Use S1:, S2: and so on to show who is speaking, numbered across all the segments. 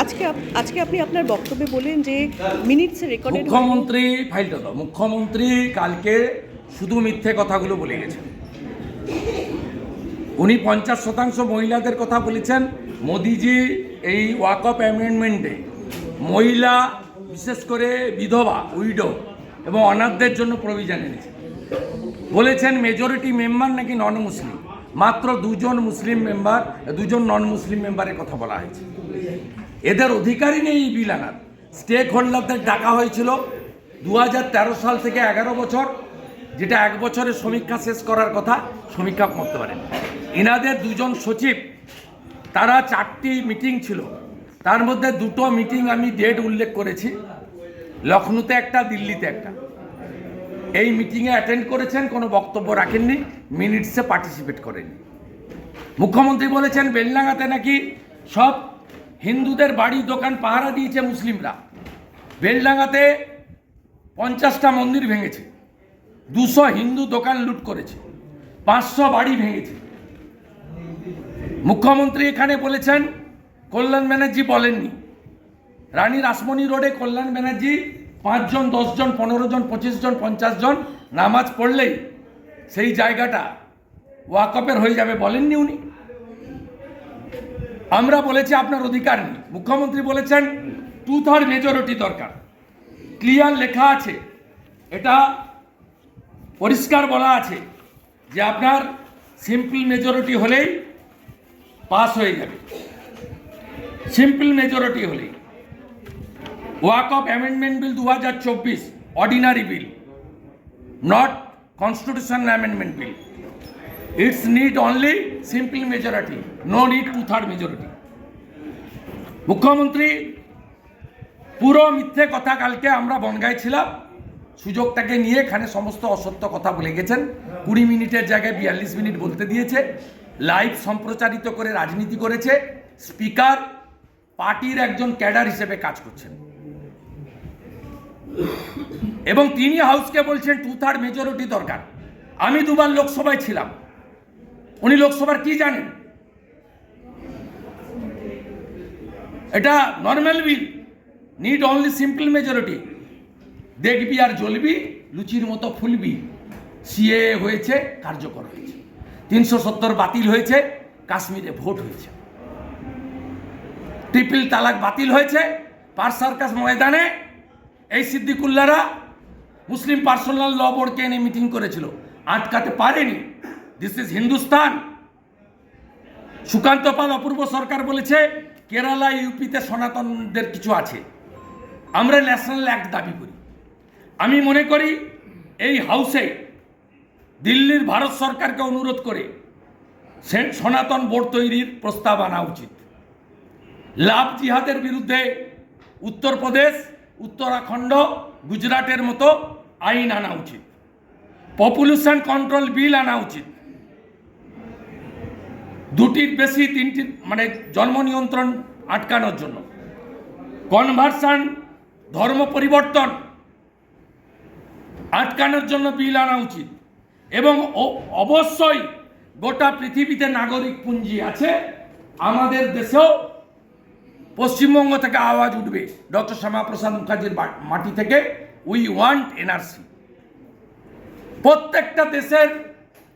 S1: আজকে আজকে আপনি আপনার বক্তব্যে বলেন যে মিনিটসে রেকর্ডেড
S2: মুখ্যমন্ত্রী ফাইলটা দাও। মুখ্যমন্ত্রী কালকে শুধু মিথ্যে কথাগুলো বলে গেছেন। উনি পঞ্চাশ শতাংশ মহিলাদের কথা বলেছেন। মোদিজি এই ওয়াকআপ অ্যামেন্ডমেন্টে মহিলা, বিশেষ করে বিধবা, উইডো এবং অনাথদের জন্য প্রভিশন এনেছে। বলেছেন মেজরিটি মেম্বার নাকি নন মুসলিম মাত্র দুজন মুসলিম মেম্বার, দুজন নন মুসলিম মেম্বারের কথা বলা হয়েছে। এদের অধিকারই নেই এই বিল আনার। স্টেক হোল্ডারদের ডাকা হয়েছিল দু হাজার তেরো সাল থেকে এগারো বছর, যেটা এক বছরের সমীক্ষা শেষ করার কথা, সমীক্ষা করতে পারেন। এনাদের দুজন সচিব, তারা চারটি মিটিং ছিল। তার মধ্যে দুটো মিটিং আমি ডেট উল্লেখ করেছি। লখনৌতে একটা, দিল্লিতে একটা। এই মিটিংয়ে অ্যাটেন্ড করেছেন, কোনো বক্তব্য রাখেননি, মিনিটসে পার্টিসিপেট করেননি। মুখ্যমন্ত্রী বলেছেন, বেলডাঙ্গাতে নাকি সব হিন্দুদের বাড়ি দোকান পাহারা দিয়েছে মুসলিমরা। বেলডাঙ্গাতে পঞ্চাশটা মন্দির ভেঙেছে, দুশো হিন্দু দোকান লুট করেছে, পাঁচশো বাড়ি ভেঙেছে। মুখ্যমন্ত্রী এখানে বলেছেন, কল্যাণ ব্যানার্জি বলেননি। রানী রাসমণি রোডে কল্যাণ ব্যানার্জি পাঁচজন, দশজন পনেরো জন পঁচিশ জন পঞ্চাশ জন নামাজ পড়লেই সেই জায়গাটা ওয়াকপের হয়ে যাবে বলেননি উনি? আমরা বলেছি আপনার অধিকার নেই। মুখ্যমন্ত্রী বলেছেন টু থার্ড মেজরিটি দরকার। ক্লিয়ার লেখা আছে, এটা পরিষ্কার বলা আছে যে আপনার সিম্পল মেজরিটি হলেই পাস হয়ে যাবে। সিম্পল মেজরিটি হলেই। ওয়াক অফ অ্যামেন্ডমেন্ট বিল দু হাজার চব্বিশ ordinary bill not constitution amendment bill it's need only simple majority no need two third majority মুখ্যমন্ত্রী, পুরো মিথ্যে কথা কালকে আমরা বনগায় ছিলাম। সুযোগটাকে নিয়ে এখানে সমস্ত অসত্য কথা বলে গেছেন। কুড়ি মিনিটের জায়গায় বিয়াল্লিশ মিনিট বলতে দিয়েছে। লাইভ সম্প্রচারিত করে রাজনীতি করেছে। স্পিকার, পার্টির একজন ক্যাডার হিসেবে কাজ করছেন। এবং তিনি হাউসকে বলছেন টু থার্ড মেজরিটি দরকার। আমি দুবার লোকসভায় ছিলাম। উনি লোকসভার কি জানেন? এটা normal bill need only simple majority দেখবি আর জ্বলবি, লুচির মতো ফুলবি। সিএ হয়েছে, কার্যকর হয়েছে। তিনশো সত্তর বাতিল হয়েছে, কাশ্মীরে ভোট হয়েছে। ট্রিপল তালাক বাতিল হয়েছে পার সার্কাস ময়দানে এই সিদ্দিকুল্লারা মুসলিম পার্সোনাল ল বোর্ডকে এনে মিটিং করেছিল। আটকাতে পারেনি। দিস ইজ হিন্দুস্তান সুকান্ত পাল অপূর্ব সরকার বলেছে, কেরালা, ইউপিতে সনাতনদের কিছু আছে। আমরা ন্যাশনাল অ্যাক্ট দাবি করি। আমি মনে করি, এই হাউসে দিল্লির ভারত সরকারকে অনুরোধ করে সনাতন বোর্ড তৈরির প্রস্তাব আনা উচিত। লাভ জিহাদের বিরুদ্ধে উত্তরপ্রদেশ উত্তরাখণ্ড গুজরাটের মতো আইন আনা উচিত। পপুলেশন কন্ট্রোল বিল আনা উচিত। দুটির বেশি তিনটি মানে জন্ম নিয়ন্ত্রণ আটকানোর জন্য। কনভার্সন ধর্ম পরিবর্তন আটকানোর জন্য বিল আনা উচিত। এবং অবশ্যই গোটা পৃথিবীতে নাগরিক পুঞ্জি আছে। আমাদের দেশেও পশ্চিমবঙ্গ থেকে আওয়াজ উঠবে। ডক্টর শ্যামাপ্রসাদ মুখার্জির মাটি থেকে। উই ওয়ান্ট এনআরসি প্রত্যেকটা দেশের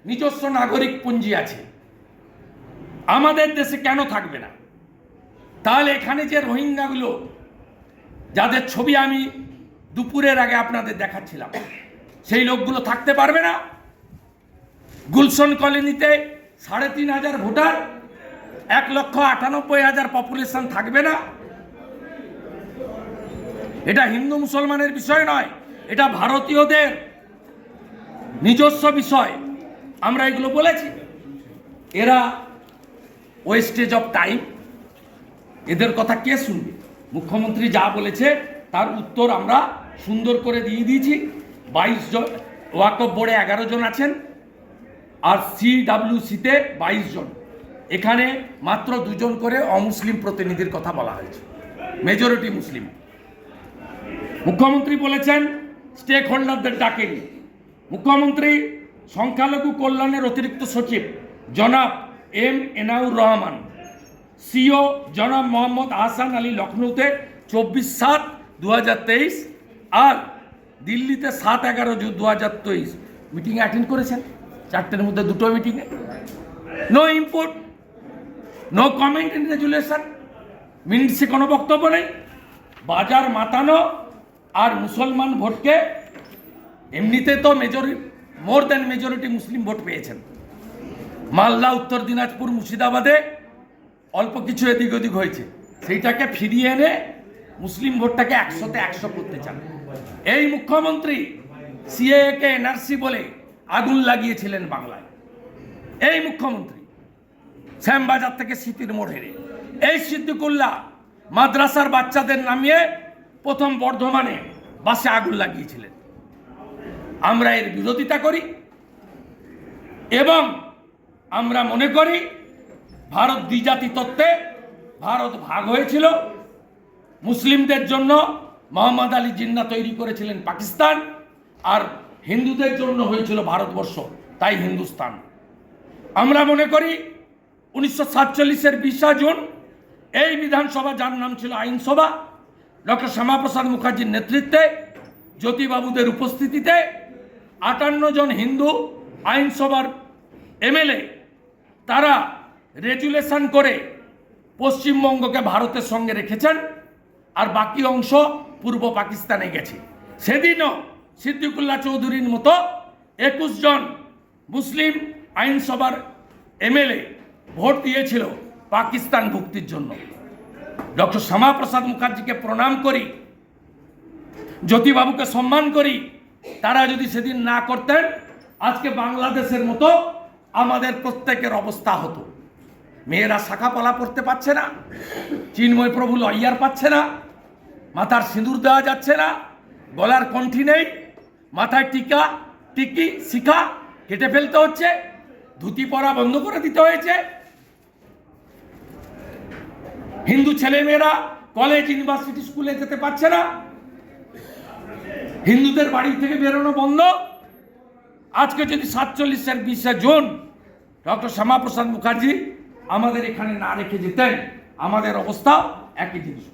S2: নিজস্ব নাগরিক পুঞ্জি আছে। আমাদের দেশে কেন থাকবে না? তাহলে এখানে যে রোহিঙ্গাগুলো, যাদের ছবি আমি দুপুরের আগে আপনাদের দেখাচ্ছিলাম, সেই লোকগুলো থাকতে পারবে না? গুলশন কলোনিতে সাড়ে তিন হাজার ভোটার এক লক্ষ আটানব্বই হাজার পপুলেশন থাকবে না। এটা হিন্দু মুসলমানের বিষয় নয়, এটা ভারতীয়দের নিজস্ব বিষয়। আমরা এগুলো বলেছি। এরা ওয়েস্টেজ অফ টাইম এদের কথা কে শুনবে? মুখ্যমন্ত্রী যা বলেছে, তার উত্তর আমরা সুন্দর করে দিয়ে দিয়েছি। বাইশ জন, ওয়াকফ বোর্ডে এগারো জন আছেন, আর সিডাব্লিউসিতে বাইশ জন। এখানে মাত্র দুজন করে অমুসলিম প্রতিনিধির কথা বলা হয়েছে। Majority Muslim. মুখ্যমন্ত্রী বলেছেন স্টেক হোল্ডারদের ডাকেনি। মুখ্যমন্ত্রী সংখ্যালঘু কল্যাণের অতিরিক্ত সচিব জনাব এম এনাউর রহমান, সিও জনাব মোহাম্মদ আহসান আলী লখনৌতে চব্বিশ সাত দু আর দিল্লিতে সাত এগারো জুন দু হাজার তেইশ মিটিং অ্যাটেন্ড করেছেন। চারটের মধ্যে দুটো মিটিংয়ে no input no comment in resolution মিনিটসে কোনো বক্তব্য নেই বাজার মাতানো আর মুসলমান ভোটকে এমনিতে তো majority more than majority Muslim vote পেয়েছেন মালদা উত্তর দিনাজপুর মুর্শিদাবাদে অল্প কিছু এদিক ওদিক হয়েছে। সেইটাকে ফিরিয়ে এনে মুসলিম ভোটটাকে একশোতে একশো করতে চান। এই মুখ্যমন্ত্রী সিএকে এনআরসি বলে আগুন লাগিয়েছিলেন বাংলায়। এই মুখ্যমন্ত্রী। শ্যামবাজার থেকে স্মৃতির মোড়ে। এই সিদ্দিকুল্লাহ মাদ্রাসার বাচ্চাদের নামিয়ে প্রথম বর্ধমানে বাসে আগুন লাগিয়েছিলেন। আমরা এর বিরোধিতা করি এবং আমরা মনে করি ভারত দ্বিজাতি তত্ত্বে ভারত ভাগ হয়েছিল। মুসলিমদের জন্য মোহাম্মদ আলী জিন্না তৈরি করেছিলেন পাকিস্তান আর হিন্দুদের জন্য হয়েছিল ভারতবর্ষ, তাই হিন্দুস্তান। আমরা মনে করি উনিশশো সাতচল্লিশের বিশা জুন এই বিধানসভা, যার নাম ছিল আইনসভা, ডক্টর শ্যামাপ্রসাদ মুখার্জির নেতৃত্বে, জ্যোতিবাবুদের উপস্থিতিতে আটান্ন জন হিন্দু আইনসভার এমএলএ, তারা রেজুলেশন করে পশ্চিমবঙ্গকে ভারতের সঙ্গে রেখেছেন আর বাকি অংশ পূর্ব পাকিস্তানে গেছে। সেদিনও সিদ্দিকুল্লাহ চৌধুরীর মতো একুশ জন মুসলিম আইনসভার এমএলএ ভোট দিয়েছিল পাকিস্তান ভুক্তির জন্য। ডক্টর শ্যামাপ্রসাদ মুখার্জিকে প্রণাম করি, জ্যোতিবাবুকে সম্মান করি, তারা যদি সেদিন না করতেন, আজকে বাংলাদেশের মতো আমাদের প্রত্যেকের অবস্থা হতো। মেয়েরা শাখা পলা পড়তে পারছে না, চিন্ময় প্রভু লইয়ার পাচ্ছে না, মাথার সিঁদুর দেওয়া যাচ্ছে না, গলার কণ্ঠি নেই, মাথায় টিকা, টিকি, শিখা কেটে ফেলতে হচ্ছে, ধুতি পরা বন্ধ করে দিতে হয়েছে হিন্দু ছেলেমেয়েরা কলেজ ইউনিভার্সিটি স্কুলে যেতে পারছে না। হিন্দুদের বাড়ি থেকে বেরোনো বন্ধ। আজকে যদি সাতচল্লিশের বিশে জুন, ডক্টর শ্যামাপ্রসাদ মুখার্জি আমাদের এখানে না রেখে যেতেন, আমাদের অবস্থা একই জিনিস।